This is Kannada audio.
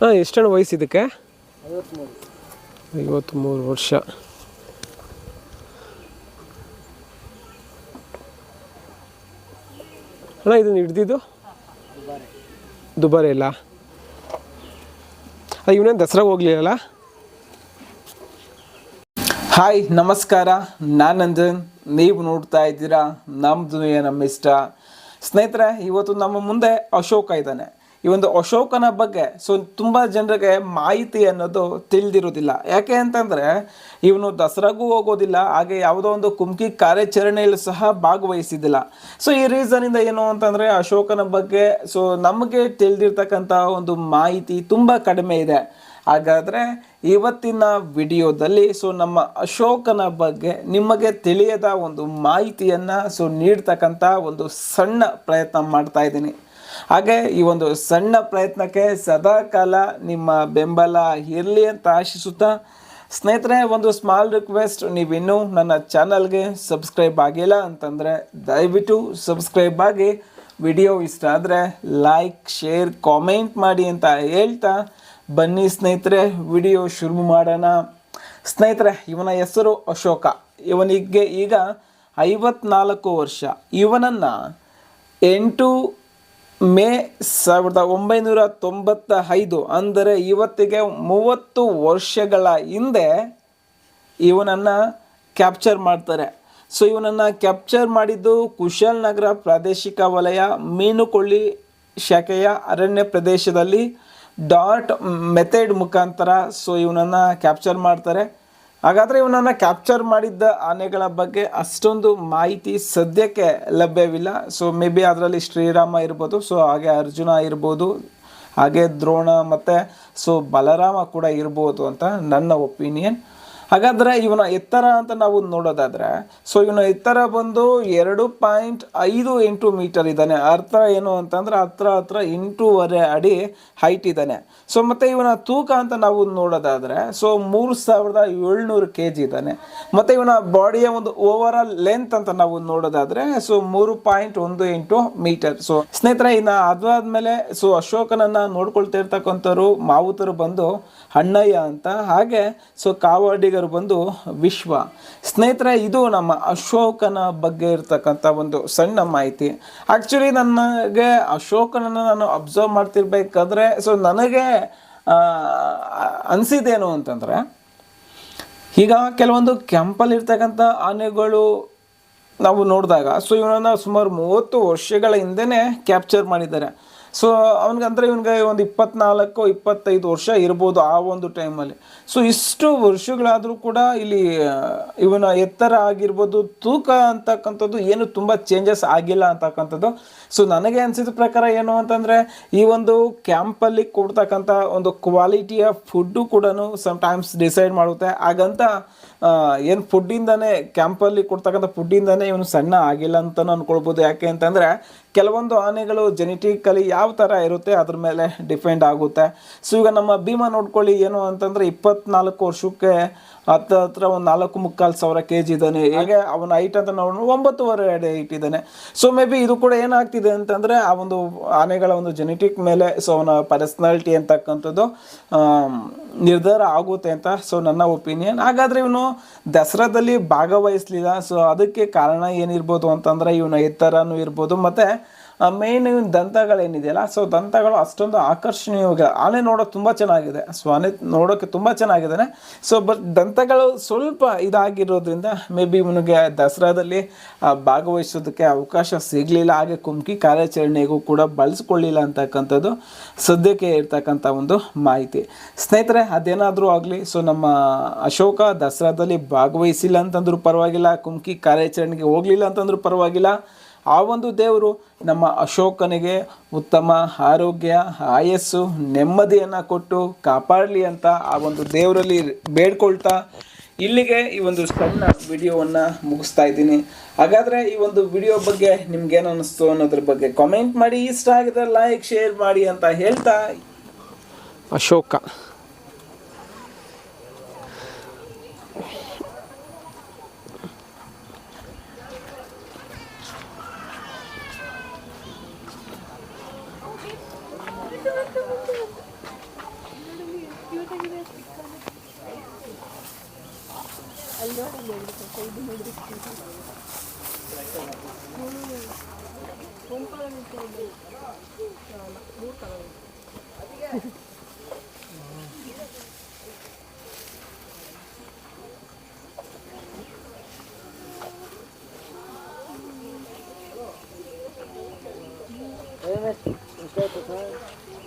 ಹಾಂ ಎಷ್ಟಣ್ಣ ವಯಸ್ಸು ಇದಕ್ಕೆ? ಐವತ್ತ್ಮೂರು ವರ್ಷ. ಅಣ್ಣ ಇದನ್ನು ಹಿಡ್ದಿದ್ದು? ದುಬಾರಿ ಇಲ್ಲ ಇವನೇನು ದಸರಾಗೆ ಹೋಗ್ಲಿಲ್ಲ ಹಾಯ್, ನಮಸ್ಕಾರ. ನಾನು ನಂದನ್ ನೀವು ನೋಡ್ತಾ ಇದ್ದೀರಾ, ನಮ್ದು ನಮ್ಮ ಇಷ್ಟ. ಸ್ನೇಹಿತರೆ, ಇವತ್ತು ನಮ್ಮ ಮುಂದೆ ಅಶೋಕ ಇದ್ದಾನೆ. ಈ ಒಂದು ಅಶೋಕನ ಬಗ್ಗೆ ಸೊ ತುಂಬ ಜನರಿಗೆ ಮಾಹಿತಿ ಅನ್ನೋದು ತಿಳಿದಿರೋದಿಲ್ಲ ಯಾಕೆ ಅಂತಂದರೆ, ಇವನು ದಸರಾಗೂ ಹೋಗೋದಿಲ್ಲ, ಹಾಗೆ ಯಾವುದೋ ಒಂದು ಕುಮ್ಕಿ ಕಾರ್ಯಾಚರಣೆಯಲ್ಲಿ ಸಹ ಭಾಗವಹಿಸಿದ್ದಿಲ್ಲ. ಸೊ ಈ ರೀಸನಿಂದ ಏನು ಅಂತಂದರೆ, ಅಶೋಕನ ಬಗ್ಗೆ ಸೊ ನಮಗೆ ತಿಳಿದಿರ್ತಕ್ಕಂಥ ಒಂದು ಮಾಹಿತಿ ತುಂಬ ಕಡಿಮೆ ಇದೆ. ಹಾಗಾದರೆ, ಇವತ್ತಿನ ವಿಡಿಯೋದಲ್ಲಿ ಸೊ ನಮ್ಮ ಅಶೋಕನ ಬಗ್ಗೆ ನಿಮಗೆ ತಿಳಿಯದ ಒಂದು ಮಾಹಿತಿಯನ್ನು ಸೊ ನೀಡ್ತಕ್ಕಂಥ ಒಂದು ಸಣ್ಣ ಪ್ರಯತ್ನ ಮಾಡ್ತಾ ಇದ್ದೀನಿ. ಹಾಗೆ ಈ ಒಂದು ಸಣ್ಣ ಪ್ರಯತ್ನಕ್ಕೆ ಸದಾ ಕಾಲ ನಿಮ್ಮ ಬೆಂಬಲ ಇರಲಿ ಅಂತ ಆಶಿಸುತ್ತಾ, ಸ್ನೇಹಿತರೆ, ಒಂದು ಸ್ಮಾಲ್ ರಿಕ್ವೆಸ್ಟ್ ನೀವಿನ್ನೂ ನನ್ನ ಚಾನಲ್ಗೆ ಸಬ್ಸ್ಕ್ರೈಬ್ ಆಗಿಲ್ಲ ಅಂತಂದರೆ ದಯವಿಟ್ಟು ಸಬ್ಸ್ಕ್ರೈಬ್ ಆಗಿ. ವಿಡಿಯೋ ಇಷ್ಟ ಆದರೆ ಲೈಕ್ ಶೇರ್ ಕಾಮೆಂಟ್ ಮಾಡಿ ಅಂತ ಹೇಳ್ತಾ, ಬನ್ನಿ ಸ್ನೇಹಿತರೆ, ವಿಡಿಯೋ ಶುರು ಮಾಡೋಣ. ಸ್ನೇಹಿತರೆ, ಇವನ ಹೆಸರು ಅಶೋಕ. ಇವನಿಗೆ ಈಗ ಐವತ್ನಾಲ್ಕು ವರ್ಷ. ಇವನನ್ನು ಎಂಟು ಮೇ ಸಾವಿರದ ಒಂಬೈನೂರ ತೊಂಬತ್ತ ಐದು ಅಂದರೆ ಇವತ್ತಿಗೆ ಮೂವತ್ತು ವರ್ಷಗಳ ಹಿಂದೆ ಇವನನ್ನು ಕ್ಯಾಪ್ಚರ್ ಮಾಡ್ತಾರೆ. ಸೊ ಇವನನ್ನು ಕ್ಯಾಪ್ಚರ್ ಮಾಡಿದ್ದು ಕುಶಾಲನಗರ ಪ್ರಾದೇಶಿಕ ವಲಯ, ಮೀನುಕೊಳ್ಳಿ ಶಾಖೆಯ ಅರಣ್ಯ ಪ್ರದೇಶದಲ್ಲಿ ಡಾಟ್ ಮೆಥಡ್ ಮುಖಾಂತರ. ಸೊ ಇವನನ್ನು ಕ್ಯಾಪ್ಚರ್ ಮಾಡ್ತಾರೆ. ಹಾಗಾದರೆ ಇವನನ್ನು ಕ್ಯಾಪ್ಚರ್ ಮಾಡಿದ್ದ ಆನೆಗಳ ಬಗ್ಗೆ ಅಷ್ಟೊಂದು ಮಾಹಿತಿ ಸದ್ಯಕ್ಕೆ ಲಭ್ಯವಿಲ್ಲ. ಸೊ ಮೇ ಬಿ ಅದರಲ್ಲಿ ಶ್ರೀರಾಮ ಇರ್ಬೋದು ಸೊ ಹಾಗೆ ಅರ್ಜುನ ಇರ್ಬೋದು, ಹಾಗೆ ದ್ರೋಣ ಮತ್ತು ಸೊ ಬಲರಾಮ ಕೂಡ ಇರ್ಬೋದು ಅಂತ ನನ್ನ ಒಪಿನಿಯನ್ ಹಾಗಾದರೆ ಇವನ ಎತ್ತರ ಅಂತ ನಾವು ನೋಡೋದಾದರೆ ಸೊ ಇವನ ಎತ್ತರ ಬಂದು ಎರಡು ಪಾಯಿಂಟ್ ಐದು ಎಂಟು ಮೀಟರ್ ಇದ್ದಾನೆ. ಅರ್ಥ ಏನು ಅಂತಂದ್ರೆ ಹತ್ರ ಹತ್ರ ಎಂಟೂವರೆ ಅಡಿ ಹೈಟ್ ಇದ್ದಾನೆ. ಸೊ ಮತ್ತು ಇವನ ತೂಕ ಅಂತ ನಾವು ನೋಡೋದಾದರೆ ಸೊ ಮೂರು ಸಾವಿರದ ಏಳ್ನೂರು ಕೆ ಜಿ ಇದ್ದಾನೆ. ಮತ್ತು ಇವನ ಬಾಡಿಯ ಒಂದು ಓವರ್ ಆಲ್ ಲೆಂತ್ ಅಂತ ನಾವು ನೋಡೋದಾದರೆ ಸೊ ಮೂರು ಪಾಯಿಂಟ್ ಒಂದು ಎಂಟು ಮೀಟರ್. ಸೊ ಸ್ನೇಹಿತರೆ, ಇನ್ನು ಅದಾದ್ಮೇಲೆ ಸೊ ಅಶೋಕನನ್ನು ನೋಡ್ಕೊಳ್ತಾ ಇರ್ತಕ್ಕಂಥವ್ರು, ಮಾವುತರು ಬಂದು ಅಣ್ಣಯ್ಯ ಅಂತ. ಹಾಗೆ ಸೊ ಕಾವಾಡಿಗರು ಬಂದು ವಿಶ್ವ. ಸ್ನೇಹಿತರೆ, ಇದು ನಮ್ಮ ಅಶೋಕನ ಬಗ್ಗೆ ಇರತಕ್ಕಂಥ ಒಂದು ಸಣ್ಣ ಮಾಹಿತಿ. ಆ್ಯಕ್ಚುಲಿ ನನಗೆ ಅಶೋಕನನ್ನು ನಾನು ಅಬ್ಸರ್ವ್ ಮಾಡ್ತಿರ್ಬೇಕಾದ್ರೆ ಸೊ ನನಗೆ ಅನ್ಸಿದ್ದೇನು ಅಂತಂದರೆ, ಈಗ ಕೆಲವೊಂದು ಕೆಂಪಲ್ಲಿ ಇರ್ತಕ್ಕಂಥ ಆನೆಗಳು ನಾವು ನೋಡಿದಾಗ ಸೊ ಇವನನ್ನು ಸುಮಾರು ಮೂವತ್ತು ವರ್ಷಗಳ ಹಿಂದೆನೇ ಕ್ಯಾಪ್ಚರ್ ಮಾಡಿದ್ದಾರೆ. ಸೊ ಅವನಿಗಂದ್ರೆ ಇವನಿಗೆ ಒಂದು ಇಪ್ಪತ್ನಾಲ್ಕು, ಇಪ್ಪತ್ತೈದು ವರ್ಷ ಇರ್ಬೋದು ಆ ಒಂದು ಟೈಮಲ್ಲಿ. ಸೊ ಇಷ್ಟು ವರ್ಷಗಳಾದರೂ ಕೂಡ ಇಲ್ಲಿ ಇವನ ಎತ್ತರ ಆಗಿರ್ಬೋದು, ತೂಕ ಅಂತಕ್ಕಂಥದ್ದು ಏನು ತುಂಬ ಚೇಂಜಸ್ ಆಗಿಲ್ಲ ಅಂತಕ್ಕಂಥದ್ದು. ಸೊ ನನಗೆ ಅನಿಸಿದ ಪ್ರಕಾರ ಏನು ಅಂತಂದರೆ, ಈ ಒಂದು ಕ್ಯಾಂಪಲ್ಲಿ ಕೊಡ್ತಕ್ಕಂಥ ಒಂದು ಕ್ವಾಲಿಟಿಯ ಫುಡ್ಡು ಕೂಡ ಸಮ್ಟೈಮ್ಸ್ ಡಿಸೈಡ್ ಮಾಡುತ್ತೆ. ಹಾಗಂತ ಏನು ಫುಡ್ಡಿಂದನೇ ಕ್ಯಾಂಪಲ್ಲಿ ಕೊಡ್ತಕ್ಕಂಥ ಫುಡ್ಡಿಂದನೇ ಇವನು ಸಣ್ಣ ಆಗಿಲ್ಲ ಅಂತಲೂ ಅಂದ್ಕೊಳ್ಬೋದು ಯಾಕೆ ಅಂತಂದರೆ ಕೆಲವೊಂದು ಆನೆಗಳು ಜೆನೆಟಿಕಲಿ ಯಾವ ಥರ ಇರುತ್ತೆ ಅದ್ರ ಮೇಲೆ ಡಿಪೆಂಡ್ ಆಗುತ್ತೆ. ಸೊ ಈಗ ನಮ್ಮ ಭೀಮಾ ನೋಡ್ಕೊಳ್ಳಿ, ಏನು ಅಂತಂದರೆ ಇಪ್ಪತ್ನಾಲ್ಕು ವರ್ಷಕ್ಕೆ ಹತ್ತ ಹತ್ರ ಒಂದು ನಾಲ್ಕು ಮುಕ್ಕಾಲು ಸಾವಿರ ಕೆ ಜಿ ಇದ್ದಾನೆ. ಹೇಗೆ ಅವನ ಹೈಟ್ ಅಂತ ನಾವು ಒಂಬತ್ತುವರೆ ಅಡಿ ಹೈಟ್ ಇದ್ದಾನೆ. ಸೊ ಮೇ ಬಿ ಇದು ಕೂಡ ಏನಾಗ್ತಿದೆ ಅಂತಂದರೆ ಆ ಒಂದು ಆನೆಗಳ ಒಂದು ಜೆನೆಟಿಕ್ ಮೇಲೆ ಸೊ ಅವನ ಪರ್ಸ್ನಾಲಿಟಿ ಅಂತಕ್ಕಂಥದ್ದು ನಿರ್ಧಾರ ಆಗುತ್ತೆ ಅಂತ ಸೊ ನನ್ನ ಒಪಿನಿಯನ್ ಹಾಗಾದರೆ ಇವನು ದಸರಾದಲ್ಲಿ ಭಾಗವಹಿಸಲಿಲ್ಲ. ಸೊ ಅದಕ್ಕೆ ಕಾರಣ ಏನಿರ್ಬೋದು ಅಂತಂದರೆ ಇವನ ಎತ್ತರನೂ ಇರ್ಬೋದು. ಮತ್ತು ಮೇನ್ ದಂತಗಳೇನಿದೆಯಲ್ಲ ಸೊ ದಂತಗಳು ಅಷ್ಟೊಂದು ಆಕರ್ಷಣೀಯವಾಗಿ ಆನೆ ನೋಡೋಕೆ ತುಂಬ ಚೆನ್ನಾಗಿದೆ. ಸೊ ಆನೆ ನೋಡೋಕೆ ತುಂಬ ಚೆನ್ನಾಗಿದ್ದಾನೆ. ಸೊ ಬಟ್ ದಂತಗಳು ಸ್ವಲ್ಪ ಇದಾಗಿರೋದ್ರಿಂದ ಮೇ ಬಿ ಇವನಿಗೆ ದಸರಾದಲ್ಲಿ ಭಾಗವಹಿಸೋದಕ್ಕೆ ಅವಕಾಶ ಸಿಗಲಿಲ್ಲ. ಹಾಗೆ ಕುಮ್ಕಿ ಕಾರ್ಯಾಚರಣೆಗೂ ಕೂಡ ಬಳಸ್ಕೊಳ್ಳಿಲ್ಲ ಅಂತಕ್ಕಂಥದ್ದು ಸದ್ಯಕ್ಕೆ ಇರ್ತಕ್ಕಂಥ ಒಂದು ಮಾಹಿತಿ. ಸ್ನೇಹಿತರೆ, ಅದೇನಾದರೂ ಆಗಲಿ ಸೊ ನಮ್ಮ ಅಶೋಕ ದಸರಾದಲ್ಲಿ ಭಾಗವಹಿಸಿಲ್ಲ ಅಂತಂದ್ರೂ ಪರವಾಗಿಲ್ಲ ಕುಮ್ಕಿ ಕಾರ್ಯಾಚರಣೆಗೆ ಹೋಗಲಿಲ್ಲ ಅಂತಂದ್ರೂ ಪರವಾಗಿಲ್ಲ. ಆ ಒಂದು ದೇವರು ನಮ್ಮ ಅಶೋಕನಿಗೆ ಉತ್ತಮ ಆರೋಗ್ಯ, ಆಯಸ್ಸು, ನೆಮ್ಮದಿಯನ್ನು ಕೊಟ್ಟು ಕಾಪಾಡಲಿ ಅಂತ ಆ ಒಂದು ದೇವರಲ್ಲಿ ಬೇಡ್ಕೊಳ್ತಾ ಇಲ್ಲಿಗೆ ಈ ಒಂದು ಸಣ್ಣ ವಿಡಿಯೋವನ್ನು ಮುಗಿಸ್ತಾ ಇದ್ದೀನಿ. ಹಾಗಾದರೆ ಈ ಒಂದು ವಿಡಿಯೋ ಬಗ್ಗೆ ನಿಮ್ಗೇನು ಅನ್ನಿಸ್ತು ಅನ್ನೋದ್ರ ಬಗ್ಗೆ ಕಾಮೆಂಟ್ ಮಾಡಿ. ಇಷ್ಟ ಆಗಿದ್ರೆ ಲೈಕ್ ಶೇರ್ ಮಾಡಿ ಅಂತ ಹೇಳ್ತಾ, Ashoka. Ayun, gusto ito sa